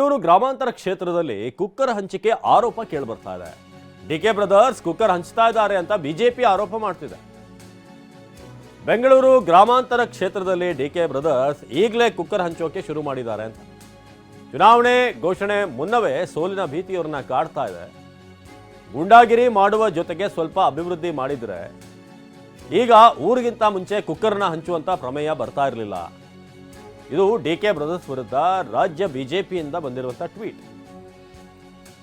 ಬೆಂಗಳೂರು ಗ್ರಾಮಾಂತರ ಕ್ಷೇತ್ರದಲ್ಲಿ ಕುಕ್ಕರ್ ಹಂಚಿಕೆ ಆರೋಪ ಕೇಳಿಬರ್ತಾ ಇದೆ. ಡಿ ಕೆ ಬ್ರದರ್ಸ್ ಕುಕ್ಕರ್ ಹಂಚ್ತಾ ಇದ್ದಾರೆ ಅಂತ ಬಿಜೆಪಿ ಆರೋಪ ಮಾಡ್ತಿದೆ. ಬೆಂಗಳೂರು ಗ್ರಾಮಾಂತರ ಕ್ಷೇತ್ರದಲ್ಲಿ ಡಿ ಕೆ ಬ್ರದರ್ಸ್ ಈಗಲೇ ಕುಕ್ಕರ್ ಹಂಚೋಕೆ ಶುರು ಮಾಡಿದ್ದಾರೆ ಅಂತ. ಚುನಾವಣೆ ಘೋಷಣೆ ಮುನ್ನವೇ ಸೋಲಿನ ಭೀತಿಯವ್ರನ್ನ ಕಾಡ್ತಾ ಇದೆ. ಗುಂಡಾಗಿರಿ ಮಾಡುವ ಜೊತೆಗೆ ಸ್ವಲ್ಪ ಅಭಿವೃದ್ಧಿ ಮಾಡಿದ್ರೆ ಈಗ ಊರಿಗಿಂತ ಮುಂಚೆ ಕುಕ್ಕರ್ನ ಹಂಚುವಂತ ಪ್ರಮೇಯ ಬರ್ತಾ ಇರಲಿಲ್ಲ. ಇದು ಡಿ ಕೆ ಬ್ರದರ್ಸ್ ವಿರುದ್ಧ ರಾಜ್ಯ ಬಿಜೆಪಿಯಿಂದ ಬಂದಿರುವಂಥ ಟ್ವೀಟ್.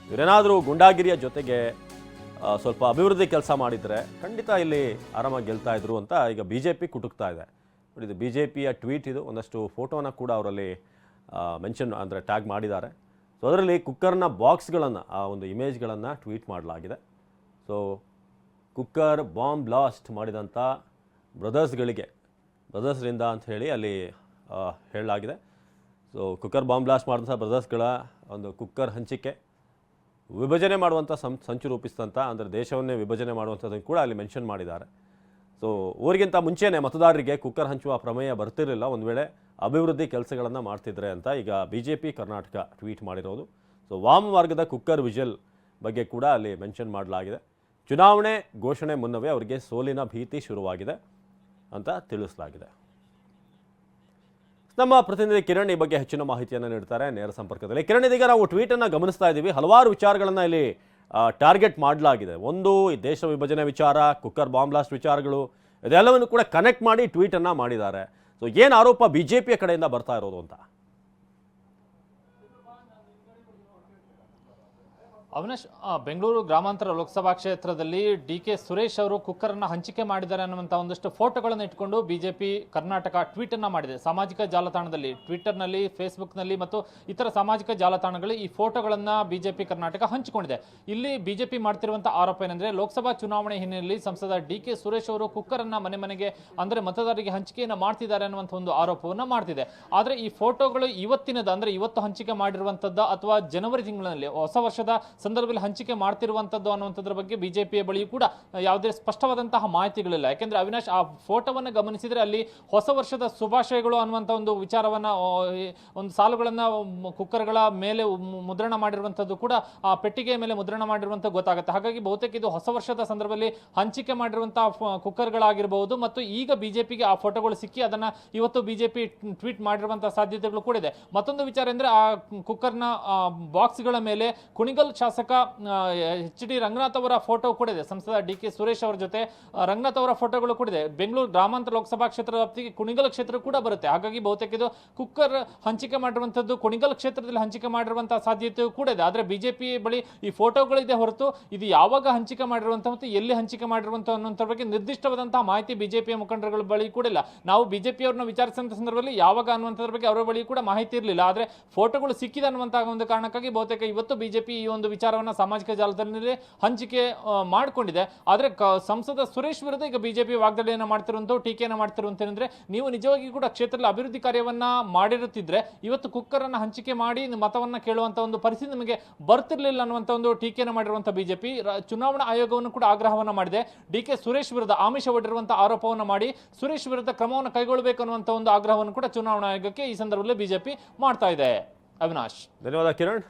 ಇವರೇನಾದರೂ ಗುಂಡಾಗಿರಿಯ ಜೊತೆಗೆ ಸ್ವಲ್ಪ ಅಭಿವೃದ್ಧಿ ಕೆಲಸ ಮಾಡಿದರೆ ಖಂಡಿತ ಇಲ್ಲಿ ಆರಾಮಾಗಿ ಗೆಲ್ತಾ ಇದ್ರು ಅಂತ ಈಗ ಬಿ ಜೆ ಪಿ ಕುಟುಕ್ತಾ ಇದೆ. ಇದು ಬಿ ಜೆ ಪಿಯ ಟ್ವೀಟ್ ಇದು. ಒಂದಷ್ಟು ಫೋಟೋನ ಕೂಡ ಅವರಲ್ಲಿ ಮೆನ್ಷನ್ ಅಂದರೆ ಟ್ಯಾಗ್ ಮಾಡಿದ್ದಾರೆ. ಸೊ ಅದರಲ್ಲಿ ಕುಕ್ಕರ್ನ ಬಾಕ್ಸ್ಗಳನ್ನು, ಆ ಒಂದು ಇಮೇಜ್ಗಳನ್ನು ಟ್ವೀಟ್ ಮಾಡಲಾಗಿದೆ. ಸೊ ಕುಕ್ಕರ್ ಬಾಂಬ್ ಬ್ಲಾಸ್ಟ್ ಮಾಡಿದಂಥ ಬ್ರದರ್ಸ್ಗಳಿಗೆ, ಬ್ರದರ್ಸ್ರಿಂದ ಅಂತ ಹೇಳಿ ಅಲ್ಲಿ ಹೇಳಲಾಗಿದೆ. ಸೊ ಕುಕ್ಕರ್ ಬಾಂಬ್ ಬ್ಲಾಸ್ಟ್ ಮಾಡಿದಂಥ ಬ್ರದರ್ಸ್ಗಳ ಒಂದು ಕುಕ್ಕರ್ ಹಂಚಿಕೆ, ವಿಭಜನೆ ಮಾಡುವಂಥ ಸಂಚು ರೂಪಿಸಿದಂಥ ಅಂದರೆ ದೇಶವನ್ನೇ ವಿಭಜನೆ ಮಾಡುವಂಥದ್ದನ್ನು ಕೂಡ ಅಲ್ಲಿ ಮೆನ್ಷನ್ ಮಾಡಿದ್ದಾರೆ. ಸೊ ಊರಿಗಿಂತ ಮುಂಚೆನೇ ಮತದಾರರಿಗೆ ಕುಕ್ಕರ್ ಹಂಚುವ ಪ್ರಮೇಯ ಬರ್ತಿರಲಿಲ್ಲ. ಒಂದು ವೇಳೆ ಅಭಿವೃದ್ಧಿ ಕೆಲಸಗಳನ್ನು ಮಾಡ್ತಿದ್ರೆ ಅಂತ ಈಗ B J P Karnataka tweet ಮಾಡಿರೋದು. ಸೊ ವಾಮ ಮಾರ್ಗದ ಕುಕ್ಕರ್ ವಿಜಲ್ ಬಗ್ಗೆ ಕೂಡ ಅಲ್ಲಿ ಮೆನ್ಷನ್ ಮಾಡಲಾಗಿದೆ. ಚುನಾವಣೆ ಘೋಷಣೆ ಮುನ್ನವೇ ಅವರಿಗೆ ಸೋಲಿನ ಭೀತಿ ಶುರುವಾಗಿದೆ ಅಂತ ತಿಳಿಸಲಾಗಿದೆ. ನಮ್ಮ ಪ್ರತಿನಿಧಿ ಕಿರಣ್ ಈ ಬಗ್ಗೆ ಹೆಚ್ಚಿನ ಮಾಹಿತಿಯನ್ನು ನೀಡ್ತಾರೆ. ನೇರ ಸಂಪರ್ಕದಲ್ಲಿ ಕಿರಣ್ ಇದೀಗ ನಾವು ಟ್ವೀಟ್ ಅನ್ನ ಗಮನಿಸ್ತಾ ಇದ್ದೀವಿ ಹಲವಾರು ವಿಚಾರಗಳನ್ನ ಇಲ್ಲಿ ಟಾರ್ಗೆಟ್ ಮಾಡಲಾಗಿದೆ. ಒಂದು ದೇಶ ವಿಭಜನೆ ವಿಚಾರ, ಕುಕ್ಕರ್ ಬಾಂಬ್ ಬ್ಲಾಸ್ಟ್ ವಿಚಾರಗಳು, ಇದೆಲ್ಲವನ್ನು ಕೂಡ ಕನೆಕ್ಟ್ ಮಾಡಿ ಟ್ವೀಟನ್ನು ಮಾಡಿದ್ದಾರೆ. ಸೊ ಏನು ಆರೋಪ ಬಿಜೆಪಿಯ ಕಡೆಯಿಂದ ಬರ್ತಾ ಇರೋದು ಅಂತ? ಅವಿನಾಶ್ ಬೆಂಗಳೂರು ಗ್ರಾಮಾಂತರ ಲೋಕಸಭಾ ಕ್ಷೇತ್ರದಲ್ಲಿ ಡಿ ಕೆ ಸುರೇಶ್ ಅವರು ಕುಕ್ಕರ್ ಅನ್ನ ಹಂಚಿಕೆ ಮಾಡಿದ್ದಾರೆ ಅನ್ನುವಂಥ ಒಂದಷ್ಟು ಫೋಟೋಗಳನ್ನು ಇಟ್ಕೊಂಡು ಬಿಜೆಪಿ ಕರ್ನಾಟಕ ಟ್ವೀಟ್ ಅನ್ನ ಮಾಡಿದೆ. ಸಾಮಾಜಿಕ ಜಾಲತಾಣದಲ್ಲಿ ಟ್ವಿಟರ್ನಲ್ಲಿ ಫೇಸ್ಬುಕ್ನಲ್ಲಿ ಮತ್ತು ಇತರ ಸಾಮಾಜಿಕ ಜಾಲತಾಣಗಳಲ್ಲಿ ಈ ಫೋಟೋಗಳನ್ನು ಬಿಜೆಪಿ ಕರ್ನಾಟಕ ಹಂಚಿಕೊಂಡಿದೆ. ಇಲ್ಲಿ ಬಿಜೆಪಿ ಮಾಡ್ತಿರುವಂತಹ ಆರೋಪ ಏನಂದ್ರೆ, ಲೋಕಸಭಾ ಚುನಾವಣೆ ಹಿನ್ನೆಲೆಯಲ್ಲಿ ಸಂಸದ ಡಿ ಕೆ ಸುರೇಶ್ ಅವರು ಕುಕ್ಕರ್ ಅನ್ನ ಮನೆ ಮನೆಗೆ, ಅಂದ್ರೆ ಮತದಾರರಿಗೆ ಹಂಚಿಕೆಯನ್ನು ಮಾಡ್ತಿದ್ದಾರೆ ಅನ್ನುವಂಥ ಒಂದು ಆರೋಪವನ್ನ ಮಾಡ್ತಿದೆ. ಆದರೆ ಈ ಫೋಟೋಗಳು ಇವತ್ತಿನದ, ಅಂದ್ರೆ ಇವತ್ತು ಹಂಚಿಕೆ ಮಾಡಿರುವಂಥದ್ದು ಅಥವಾ ಜನವರಿ ತಿಂಗಳಲ್ಲಿ, ಹೊಸ ವರ್ಷದ ಸಂದರ್ಭದಲ್ಲಿ ಹಂಚಿಕೆ ಮಾಡ್ತಿರುವಂಥದ್ದು ಅನ್ನುವಂಥದ್ರ ಬಗ್ಗೆ ಬಿಜೆಪಿಯ ಬಳಿಯೂ ಕೂಡ ಯಾವುದೇ ಸ್ಪಷ್ಟವಾದಂತಹ ಮಾಹಿತಿಗಳಿಲ್ಲ. ಯಾಕೆಂದ್ರೆ ಅವಿನಾಶ್ ಆ ಫೋಟೋವನ್ನು ಗಮನಿಸಿದ್ರೆ ಅಲ್ಲಿ ಹೊಸ ವರ್ಷದ ಶುಭಾಶಯಗಳು ಅನ್ನುವಂಥ ಒಂದು ವಿಚಾರವನ್ನ ಒಂದು ಸಾಲುಗಳನ್ನ ಕುಕ್ಕರ್ಗಳ ಮೇಲೆ ಮುದ್ರಣ ಮಾಡಿರುವಂತದ್ದು ಕೂಡ ಆ ಪೆಟ್ಟಿಗೆಯ ಮೇಲೆ ಮುದ್ರಣ ಮಾಡಿರುವಂತ ಗೊತ್ತಾಗುತ್ತೆ. ಹಾಗಾಗಿ ಬಹುತೇಕ ಇದು ಹೊಸ ವರ್ಷದ ಸಂದರ್ಭದಲ್ಲಿ ಹಂಚಿಕೆ ಮಾಡಿರುವಂತಹ ಕುಕ್ಕರ್ಗಳಾಗಿರಬಹುದು ಮತ್ತು ಈಗ ಬಿಜೆಪಿಗೆ ಆ ಫೋಟೋಗಳು ಸಿಕ್ಕಿ ಅದನ್ನ ಇವತ್ತು ಬಿಜೆಪಿ ಟ್ವೀಟ್ ಮಾಡಿರುವಂತಹ ಸಾಧ್ಯತೆಗಳು ಕೂಡ ಇದೆ. ಮತ್ತೊಂದು ವಿಚಾರ ಅಂದರೆ ಆ ಕುಕ್ಕರ್ನ ಬಾಕ್ಸ್ಗಳ ಮೇಲೆ ಕುಣಿಗಲ್ ಎಚ್ ಡಿ ರಂಗನಾಥ್ ಅವರ ಫೋಟೋ ಕೂಡ ಇದೆ. ಸಂಸದ ಡಿ ಕೆ ಸುರೇಶ್ ಅವರ ಜೊತೆ ರಂಗನಾಥ್ ಅವರ ಫೋಟೋಗಳು ಕೂಡ ಇದೆ. ಬೆಂಗಳೂರು ಗ್ರಾಮಾಂತರ ಲೋಕಸಭಾ ಕ್ಷೇತ್ರ ವ್ಯಾಪ್ತಿಗೆ ಕುಣಿಗಲ್ ಕ್ಷೇತ್ರ ಕೂಡ ಬರುತ್ತೆ. ಹಾಗಾಗಿ ಬಹುತೇಕ ಇದು ಕುಕ್ಕರ್ ಹಂಚಿಕೆ ಮಾಡಿರುವಂತದ್ದು ಕುಣಿಗಲ್ ಕ್ಷೇತ್ರದಲ್ಲಿ ಹಂಚಿಕೆ ಮಾಡಿರುವಂತಹ ಸಾಧ್ಯತೆಯೂ ಕೂಡ ಇದೆ. ಆದ್ರೆ ಬಿಜೆಪಿ ಬಳಿ ಈ ಫೋಟೋಗಳಿದೆ ಹೊರತು ಇದು ಯಾವಾಗ ಹಂಚಿಕೆ ಮಾಡಿರುವಂತಹ ಮತ್ತು ಎಲ್ಲಿ ಹಂಚಿಕೆ ಮಾಡಿರುವಂತಹ ಅನ್ನೋಂಥ ಬಗ್ಗೆ ನಿರ್ದಿಷ್ಟವಾದಂತಹ ಮಾಹಿತಿ ಬಿಜೆಪಿಯ ಮುಖಂಡರುಗಳ ಬಳಿ ಕೂಡ ಇಲ್ಲ. ನಾವು ಬಿಜೆಪಿ ಅವ್ರನ್ನ ವಿಚಾರಿಸಿದಂತ ಸಂದರ್ಭದಲ್ಲಿ ಯಾವಾಗ ಅನ್ನುವಂಥದ್ರ ಬಗ್ಗೆ ಅವರ ಬಳಿ ಕೂಡ ಮಾಹಿತಿ ಇರಲಿಲ್ಲ. ಆದ್ರೆ ಫೋಟೋಗಳು ಸಿಕ್ಕಿದೆ ಅನ್ನುವಂತಹ ಒಂದು ಕಾರಣಕ್ಕಾಗಿ ಬಹುತೇಕ ಇವತ್ತು ಬಿಜೆಪಿ ಈ ಒಂದು ವಿಚಾರವನ್ನ ಸಾಮಾಜಿಕ ಜಾಲತಾಣದಲ್ಲಿ ಹಂಚಿಕೆ ಮಾಡಿಕೊಂಡಿದೆ. ಆದರೆ ಸಂಸದ ಸುರೇಶ್ ವಿರುದ್ಧ ಈಗ ಬಿಜೆಪಿ ವಾಗ್ದಾಳಿಯನ್ನು ಮಾಡ್ತಿರುವಂತ ಟೀಕೆಯನ್ನು ಮಾಡ್ತಿರುವಂತ ಏನಂದ್ರೆ ನೀವು ನಿಜವಾಗಿ ಕೂಡ ಕ್ಷೇತ್ರದಲ್ಲಿ ಅಭಿವೃದ್ಧಿ ಕಾರ್ಯವನ್ನ ಮಾಡಿರುತ್ತಿದ್ರೆ ಇವತ್ತು ಕುಕ್ಕರನ್ನು ಹಂಚಿಕೆ ಮಾಡಿ ಮತವನ್ನ ಕೇಳುವಂಥ ಒಂದು ಪರಿಸ್ಥಿತಿ ನಮಗೆ ಬರ್ತಿರಲಿಲ್ಲ ಅನ್ನುವಂಥ ಒಂದು ಟೀಕೆಯನ್ನು ಮಾಡಿರುವಂಥ ಬಿಜೆಪಿ. ಚುನಾವಣಾ ಆಯೋಗವನ್ನು ಕೂಡ ಆಗ್ರಹವನ್ನು ಮಾಡಿದೆ. ಡಿ ಕೆ ಸುರೇಶ್ ವಿರುದ್ಧ ಆಮಿಷ ಒಡ್ಡಿರುವಂತಹ ಆರೋಪವನ್ನು ಮಾಡಿ ಸುರೇಶ್ ವಿರುದ್ಧ ಕ್ರಮವನ್ನು ಕೈಗೊಳ್ಳಬೇಕು ಅನ್ನುವಂಥ ಒಂದು ಆಗ್ರಹವನ್ನು ಕೂಡ ಚುನಾವಣಾ ಆಯೋಗಕ್ಕೆ ಈ ಸಂದರ್ಭದಲ್ಲಿ ಬಿಜೆಪಿ ಮಾಡ್ತಾ ಇದೆ. ಅವಿನಾಶ್. ಧನ್ಯವಾದ ಕಿರಣ್.